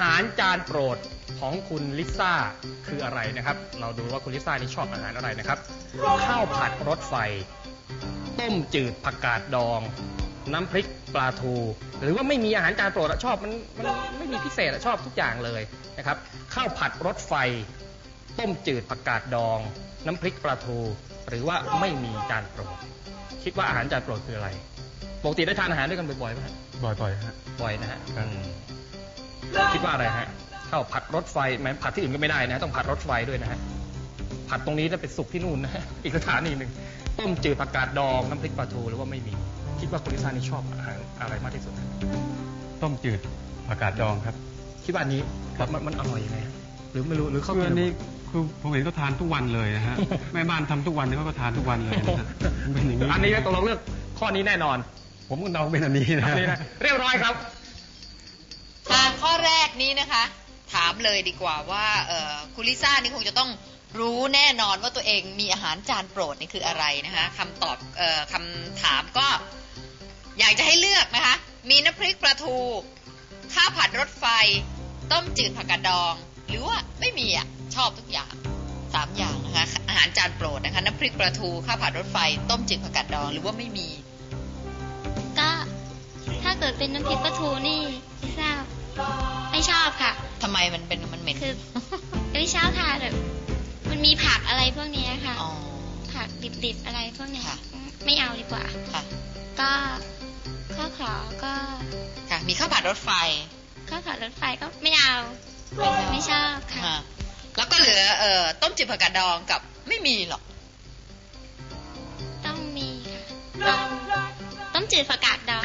หารจานโปรดของคุณลิซ่าคืออะไรนะครับ เราดูว่าคุณลิซ่านี่ชอบอาหารอะไรนะครับ ข้าวผัดรสไฟ ต้มจืดผักกาดดอง น้ำพริกปลาทู หรือว่าไม่มีอาหารจานโปรดอะชอบมันมันไม่มีพิเศษอะชอบทุกอย่างเลยนะครับ ข้าวผัดรสไฟ ต้มจืดผักกาดดอง น้ำพริกปลาทู หรือว่าไม่มีจานโปรด คิดว่าอาหารจานโปรดคืออะไร ปกติได้ทานอาหารด้วยกันบ่อยๆไหมฮะบ่อยๆฮะบ่อยนะฮะครับอืม คิดว่าอะไรฮะข้าวผัดรถไฟแม้ผัดที่อื่นก็ไม่ได้นะ ต้องผัดรถไฟด้วยนะฮะผัดตรงนี้จะเป็นสุกที่นู่นนะฮะอีกสถานีหนึ่งต้มจืดผักกาดดองน้ำพริกปลาทูหรือว่าไม่มี คิดว่าคุณลิซ่านี่ชอบอาหารอะไรมากที่สุดฮะต้มจืดผักกาดดองครับ คิดว่าอันนี้มันมันอร่อยยังไงฮะหรือไม่รู้หรือเขาคือกิอันนนี้คือผมเห็นเขาทานทุกวันเลยนะฮะแม่บ้านทำทุกวันเขาก็ทานทุกวันเลยนะฮะมันเป็นอย่างนี้อันนี้ตกลงเลือกข้อนี้แน่นอน ผมก็เดาเป็นอันนี้นะอันนี้นะเรียบร้อยครับทางข้อแรก นี้นะคะ ถามเลยดีกว่าว่าคุณลิซ่านี่คงจะต้องรู้แน่นอนว่าตัวเองมีอาหารจานโปรดนี่คืออะไรนะคะคำตอบออคำถามก็ อยากจะให้เลือกนะคะ มีน้ำพริกปลาทูข้าวผัดรถไฟ ต้มจืดผักกาดดอง หรือว่าไม่มีอะชอบทุกอย่างสามอย่างนะคะอาหารจานโปรดนะคะน้ำพริกปลาทูข้าวผัดรถไฟ ต้มจืดผักกาดดอง หรือว่าไม่มี ก็ ถ้าเกิดเป็นน้ำพริกปลาทูนี่ลิซ่า ไม่ชอบค่ะ ทำไมมันเป็นมันเหม็นคือ ไม่ชอบค่ะแบบมันมีผักอะไรพวกเนี้ยค่ะ อ๋อ ผักดิบๆอะไรพวกเนี้ยค่ะ ไม่เอาดีกว่า ค่ะ ก็ข้าวขอก็ค่ะ มีข้าวผัดรถไฟข้าวขอรถไฟก็ไม่เอาไม่เอาไม่ชอบค่ะ ค่ะแล้วก็เหลือเอ่อต้มจืดผักกาดดองกับไม่มีหรอก ต้องมีค่ะต้องต้มจืดผักกาดดอง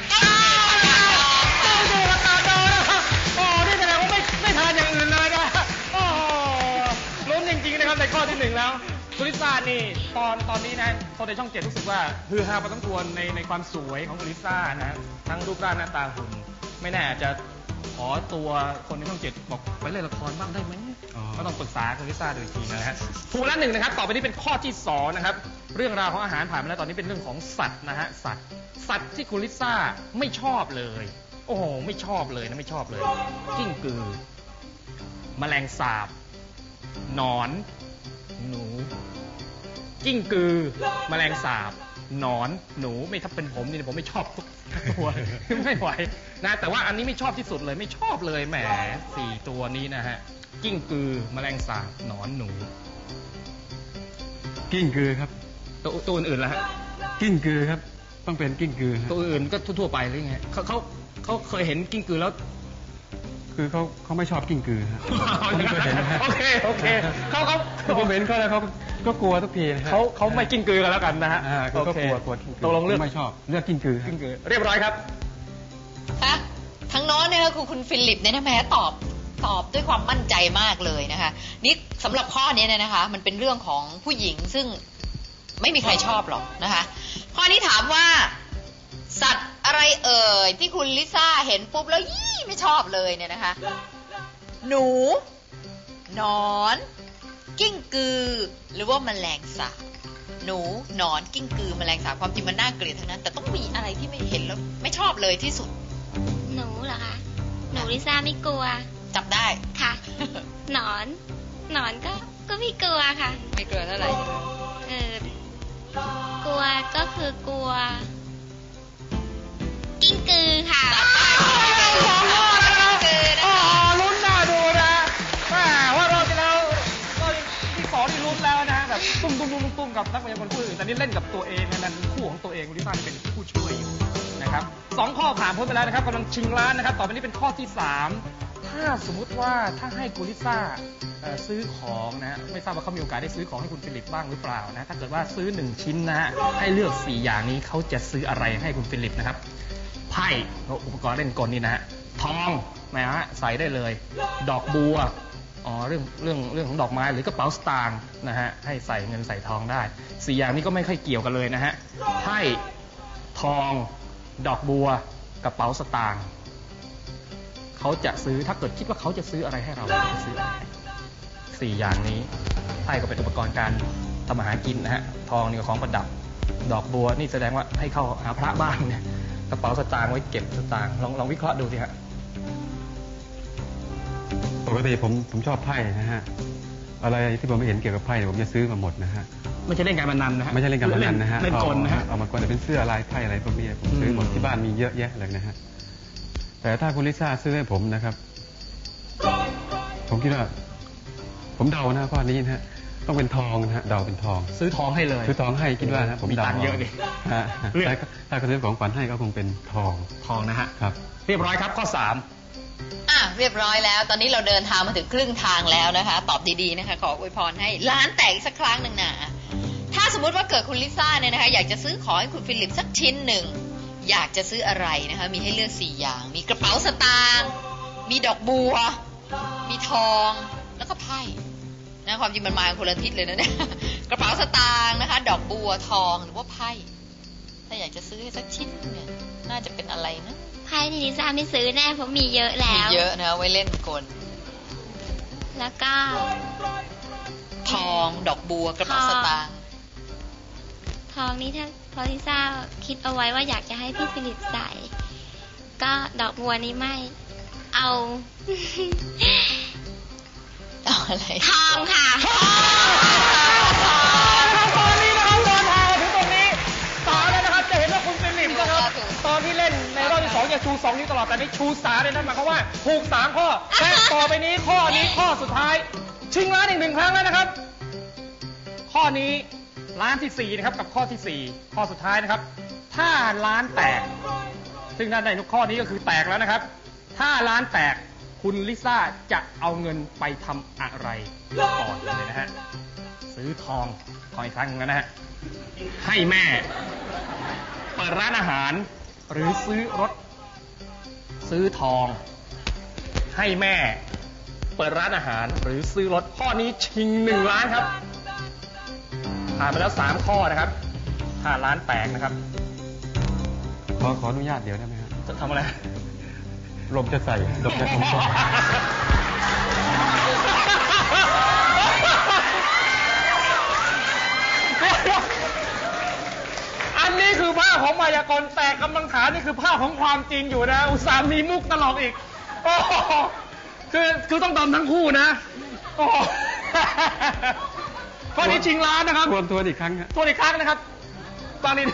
ต้องดูราคาดองนะครับ แล้วคุณลิซ่านี่ตอนตอนนี้นะคนในช่องเจ็ดรู้สึกว่าฮือฮาพอสมควรในในความสวยของคุณลิซ่านะ ทั้งรูปร่างหน้าตาหุ่นไม่แน่อาจจะขอตัวคนในช่องเจ็ดบอกไปเล่นละครบ้างได้ไหมอ๋อ ก็ต้องปรึกษาคุณลิซ่าดูอีกทีนะฮะถูกแล้วหนึ่งนะครับ ต่อไปนี้เป็นข้อที่สองนะครับ เรื่องราวของอาหารผ่านมาแล้วตอนนี้เป็นเรื่องของสัตว์นะฮะสัตว์สัตว์ที่คุณลิซ่าไม่ชอบเลย โอ้โหไม่ชอบเลยนะไม่ชอบเลย กิ้งกือ แมลงสาบหนอน หนู กิ้งกือ แมลงสาบหนอนหนูไม่ถ้าเป็นผมนี่ผมไม่ชอบทุกตัว ไม่ไหวนะแต่ว่าอันนี้ไม่ชอบที่สุดเลยไม่ชอบเลยแหมสี่ตัวนี้นะฮะ กิ้งกือ แมลงสาบหนอนหนู กิ้งกือครับ ตัวตัวอื่นๆล่ะฮะกิ้งกือครับ ต้องเป็นกิ้งกือฮะตัวอื่นก็ทั่วๆไปหรือไงเขาเขาเขาเคยเห็นกิ้งกือแล้ว คือเขาเขาไม่ชอบกิ้งกือฮะผมไม่เคยเห็นนะฮะโอเคโอเคเขาเขาคือผมเห็นเขาแล้วเขาก็กลัวทุกทีนะฮะเขาเขาไม่กิ้งกือกันแล้วกันนะฮะอ่าคือเขากลัวกลัวกิ้งกือตกลงเลือกไม่ชอบเลือกกิ้งกือฮะกิ้งกือ เรียบร้อยครับคะทั้งโน้อนเนี่ยคือคุณฟิลิปเนี่ยนะแม้ตอบตอบด้วยความมั่นใจมากเลยนะคะนี่สำหรับข้อนี้เนี่ยนะคะ มันเป็นเรื่องของผู้หญิงซึ่งไม่มีใครชอบหรอกนะคะ ข้อนี้ถามว่า สัตว์อะไรเอ่ยที่คุณลิซ่าเห็นปุ๊บแล้วยี่ไม่ชอบเลยเนี่ยนะคะ หนูหนอน กิ้งกือ หรือว่าแมลงสาบหนูหนอนกิ้งกือแมลงสาบความจริงมันน่าเกลียดทั้งนั้น แต่ต้องมีอะไรที่ไม่เห็นแล้วไม่ชอบเลยที่สุด หนูเหรอคะหนูลิซ่าไม่กลัว จับได้ค่ะหนอนหนอนก็ก็ไม่กลัวค่ะ ไม่เกลือเท่าไหร่เออกลัวก็คือกลัว กิ้งกือค่ะสองรอบนะครับโอ้โหลุ้นน่าดูนะแหมว่ารอบที่แล้วที่สองนี่ลุ้นแล้วนะแบบตุ้มตุ้มตุ้มตุ้มกับนักพยากรณ์คู่อื่นแต่นี่เล่นกับตัวเองนะนั่นคู่ของตัวเองคุณลิซ่านเป็นผู้ช่วยอยู่นะครับสองข้อผ่านพ้นไปแล้วนะครับกำลังชิงล้านนะครับ ต่อไปนี้เป็นข้อที่สามถ้าสมมุติว่าถ้าให้คุณลิซ่าเอ่อซื้อของนะฮะไม่ทราบว่าเขามีโอกาสได้ซื้อของให้คุณฟิลิปบ้างหรือเปล่านะถ้าเกิดว่าซื้อหนึ่งชิ้นนะฮะให้เลือกสี่อย่างนี้เขาจะซื้ออะไรให้คุณฟิลิปนะครับ ไพ่อุปกรณ์เล่นกลนี่นะฮะทองนะฮะใส่ได้เลย ดอกบัวอ๋อเรื่องเรื่องเรื่องของดอกไม้หรือกระเป๋าสตางค์นะฮะให้ใส่เงินใส่ทองได้สี่อย่างนี้ก็ไม่ค่อยเกี่ยวกันเลยนะฮะไพ่ทอง ดอกบัว กระเป๋าสตางค์เขาจะซื้อถ้าเกิดคิดว่าเขาจะซื้ออะไรให้เราเขาจะซื้ออะไรสี่อย่างนี้ไพ่ก็เป็นอุปกรณ์การทำอาหารกินนะฮะทองนี่ก็ของประดับ ดอกบัวนี่แสดงว่าให้เข้าหาพระบ้างเนี่ย กระเป๋าสตางค์ไว้เก็บสตางค์ลองลองวิเคราะห์ดูสิฮะปกติผมผมชอบไพ่นะฮะอะไรที่ผมไม่เห็นเกี่ยวกับไพ่เนี่ยผมจะซื้อมาหมดนะฮะไม่ใช่เล่นการพนันนะฮะไม่ใช่เล่นการพนันนะฮะเล่นกลนะฮะเอาเอามากลแต่เป็นเสื้อลายไพ่อะไรพวกนี้ผมซื้อหมดอืมที่บ้านมีเยอะแยะเลยนะฮะแต่ถ้าคุณลิซ่าซื้อให้ผมนะครับ ผมคิดว่า ผมเดานะข้อนี้นะฮะ ต้องเป็นทองนะฮะเดาเป็นทอง ซื้อทองให้เลยซื้อทองให้คิดว่านะผมมีเดาตังค์เยอะดิฮะเลือก ถ้าถ้าเขาซื้อของขวัญให้ก็คงเป็นทองทองนะฮะ ครับ เรียบร้อยครับข้อสามอะเรียบร้อยแล้ว ตอนนี้เราเดินทางมาถึงครึ่งทางแล้วนะคะ ตอบดีๆนะคะ ขออวยพรให้ร้านแตกอีกสักครั้งหนึ่งนะถ้าสมมุติว่าเกิดคุณลิซ่าเนี่ยนะคะ อยากจะซื้อของให้คุณฟิลิปสักชิ้นหนึ่ง อยากจะซื้ออะไรนะคะ มีให้เลือกสี่อย่าง มีกระเป๋าสตางค์มีดอกบัว มีทองแล้วก็ไพ่ นะความจริงมันมาคนละทิศเลยนะเนี่ยกระเป๋าสตางค์นะคะ ดอกบัวทองหรือว่าไพ่ถ้าอยากจะซื้อให้สักชิ้นเนี่ยน่าจะเป็นอะไรนะไพ่ที่ลิซ่าไม่ซื้อแน่เพราะมีเยอะแล้มีวเยอะนะไว้เล่นกลแล้วก็ ทองดอกบัวกระเป๋าสตางค์ทองนี้ถ้าพอลิซ่าคิดเอาไว้ว่าอยากจะให้พี่ฟิลิปใส่ ก็ดอกบัวนี้ไม่เอา เอาอะไร ทองค่ะนะครับตอนนี้นะครับเดินทางมาถึงตรงนี้ต่อแล้วนะครับจะเห็นว่าคุณฟิลิปนะครับตอนที่เล่นในรอบที่สองจะชูสองนิ้วตลอดแต่นี่ชูสามเลยนั่นหมายความว่าถูกสามข้อและต่อไปนี้ข้อนี้ข้อสุดท้าย ชิงล้านอีกหนึ่งครั้งแล้วนะครับ ข้อนี้ล้านที่สี่นะครับกับข้อที่สี่ข้อสุดท้ายนะครับ ถ้าล้านแตก ซึ่งด้านในทุกข้อนี้ก็คือแตกแล้วนะครับ ถ้าล้านแตก คุณลิซ่าจะเอาเงินไปทำอะไรก่อนเลยนะฮะ ซื้อทองขออีกครั้งหนึงนะฮะ ให้แม่ เปิดร้านอาหาร หรือซื้อรถ ซื้อทอง ให้แม่ เปิดร้านอาหารหรือซื้อรถข้อนี้ชิงหนึ่งล้านครับ ผ่านไปแล้วสามข้อนะครับถ้าล้านแตกนะครับ ขอขออนุญาตเดี๋ยวได้ไหมฮะจะทำอะไร ลมจะใส่ลมจะทำอันนี้คือภาพของมายากลแต่กำลังฐานนี่คือภาพของความจริงอยู่นะ อุตส่าห์มีมุกตลกอีกโอ้โหคือคือต้องดมทั้งคู่นะโอ้โหข้อนี้ชิงล้านนะครับทวนทวนอีกครั้งฮะ ตัวอีกครั้งนะครับ ตอนนี้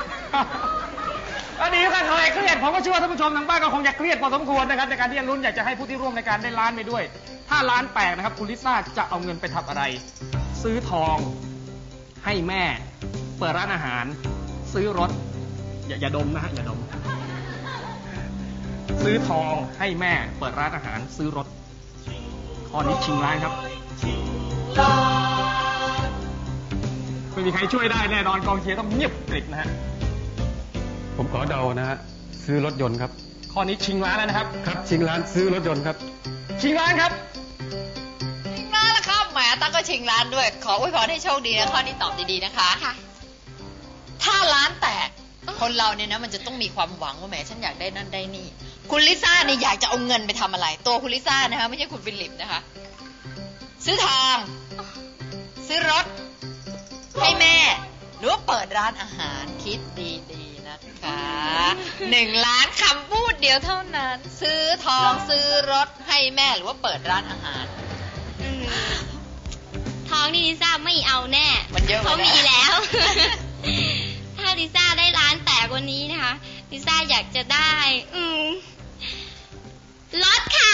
อันนี้ก็ทายเครียด ผมก็เชื่อว่าท่านผู้ชมทางบ้านก็คงจะเครียดพอสมควรนะครับในการที่จะลุ้นอยากจะให้ผู้ที่ร่วมในการได้ล้านไปด้วย ถ้าล้านแตกนะครับคุณลิซ่าจะเอาเงินไปทำอะไร ซื้อทอง ให้แม่ เปิดร้านอาหาร ซื้อรถ อย่าอย่าดมนะฮะอย่าดม ซื้อทองให้แม่ เปิดร้านอาหาร ซื้อรถข้อนี้ชิงล้านครับ ไม่มีใครช่วยได้แน่นอนกองเชียร์ต้องเงียบกริบนะฮะผมขอเดานะฮะ ซื้อรถยนต์ครับ ข้อนี้ชิงล้านแล้วนะครับ ครับ ชิงร้านซื้อรถยนต์ครับ ชิงล้านครับ ชิงล้านแล้วครับแหมตั้งก็ชิงล้านด้วย ขออวยพรให้โชคดีนะข้อนี้ตอบดีๆนะคะค่ะถ้าร้านแตกคนเราเนี่ยนะมันจะต้องมีความหวังว่าแหมฉันอยากได้นั่นได้นี่ คุณลิซ่าเนี่ยอยากจะเอาเงินไปทำอะไร ตัวคุณลิซ่านะคะไม่ใช่คุณฟิลิปนะคะ ซื้อทองซื้อรถ ให้แม่ หรือว่าเปิดร้านอาหารคิดดีๆ นะคะหนึ่งล้านคำพูดเดียวเท่านั้น ซื้อทองซื้อรถให้แม่หรือว่าเปิดร้านอาหาร อืมทองนี่ลิซ่าไม่เอาแน่มันเยอะไปเขาแน่มีแล้ว ถ้าลิซ่าได้ร้านแตกวันนี้นะคะลิซ่าอยากจะได้ อืมรถค่ะ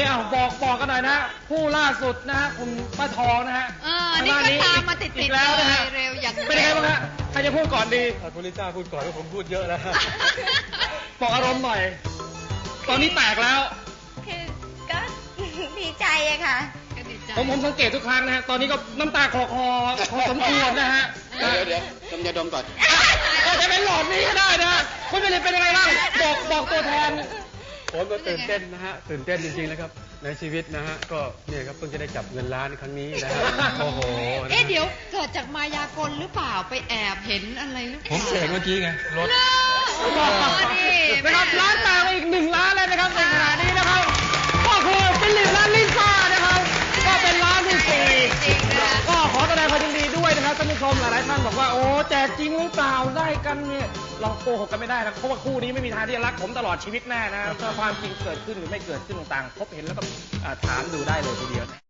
างฮะตอนนี้อ้าวบอกบอกกันหน่อยนะฮะผู้ล่าสุดนะฮะคุณป้าทองนะฮะเออนี่ก็ตามมาติดๆอีกแล้วนะฮะเลยเร็วอย่างเป็นยังไงบ้างฮะใครจะพูดก่อนดีคุณลิซ่าพูดก่อนว่าผมพูดเยอะแล้ว บอกอารมณ์หน่อย ตอนนี้แตกแล้ว คือก็ ดีใจอะค่ะ ก็ดีใจผมผมสังเกตทุกครั้งนะฮะ ตอนนี้ก็น้ำตาคลอคลอพอสมควรนะฮะเดี๋ยวเดี๋ยวทำไมยาดมก่อนอาจจะเป็นหลอดนี้ก็ได้นะคุณฟิลิปเป็นยังไงบ้างบอกบอกตัวแทน ผมก็ตื่นเต้นนะฮะตื่นเต้นจริงๆนะครับ ในชีวิตนะฮะก็เนี่ยครับเพิ่งจะได้จับเงินล้านครั้งนี้นะฮะโอ้โหนะฮะเอ๊ะเดี๋ยวเกิดจากมายากลหรือเปล่าไปแอบเห็นอะไรหรือเปผมล่าเสกเมื่อกี้ไงรถโอ้โหนี่นะครับล้านแตกไปอีกหนึ่งล้านแล้วนะครับในขณะนี้นะครับก็คือฟิลิปและลิซ่านะครับก็เป็นล้านที่สี่จริงนะ ก็ขอแสดงความยินดีด้วยนะครับท่านผู้ชมหลายๆท่านบอกว่าโอ้แจกจริงหรือเปล่าได้ กันเนี่ยเราโกหกกันไม่ได้นะเพราะว่าคู่นี้ไม่มีทางที่จะรักผมตลอดชีวิตแน่นะถ้าความจริงเกิดขึ้นหรือไม่เกิดขึ้นต่างๆพบเห็นแล้วก็อ่าถามดูได้เลยทีเดียว